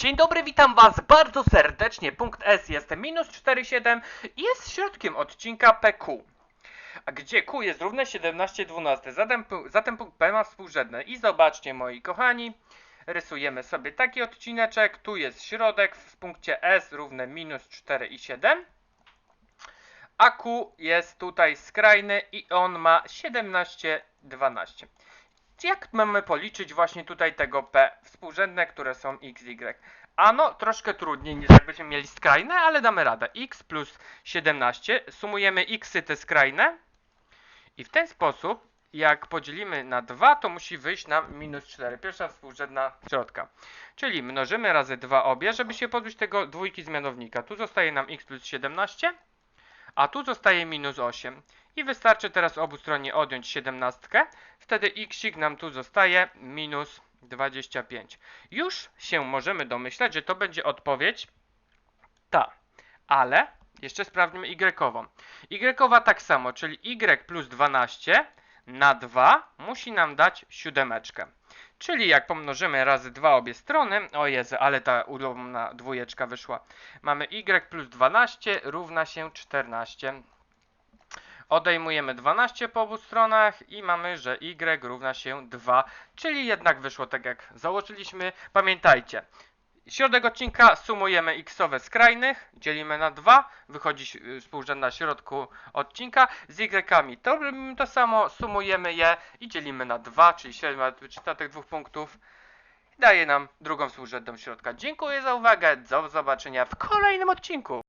Dzień dobry, witam was bardzo serdecznie. Punkt S jest minus 4,7 i jest środkiem odcinka PQ. A gdzie Q jest równe 17 12. Zatem, zatem punkt P ma współrzędne. I zobaczcie moi kochani, rysujemy sobie taki odcineczek. Tu jest środek w punkcie S równe minus 4,7. A Q jest tutaj skrajny i on ma 17 12. Jak mamy policzyć właśnie tutaj tego P współrzędne, które są x, y? Ano, troszkę trudniej niż jakbyśmy mieli skrajne, ale damy radę. x plus 17, sumujemy xy te skrajne i w ten sposób, jak podzielimy na 2, to musi wyjść nam minus 4. Pierwsza współrzędna środka. Czyli mnożymy razy 2 obie, żeby się pozbyć tego dwójki z mianownika. Tu zostaje nam x plus 17, a tu zostaje minus 8. I wystarczy teraz obu stronie odjąć 17. Wtedy x nam tu zostaje minus 25. Już się możemy domyślać, że to będzie odpowiedź ta. Ale jeszcze sprawdźmy y-ową. Y tak samo, czyli y plus 12 na 2 musi nam dać siódemeczkę. Czyli jak pomnożymy razy 2 obie strony, o Jezu, ale ta ulubna dwójeczka wyszła. Mamy y plus 12 równa się 14. Odejmujemy 12 po obu stronach i mamy, że y równa się 2, czyli jednak wyszło tak jak założyliśmy. Pamiętajcie, środek odcinka sumujemy xowe skrajnych, dzielimy na 2, wychodzi y, współrzędna środku odcinka. Z y to robimy to samo, sumujemy je i dzielimy na 2, czyli średnia tych dwóch punktów. Daje nam drugą współrzędną środka. Dziękuję za uwagę, do zobaczenia w kolejnym odcinku.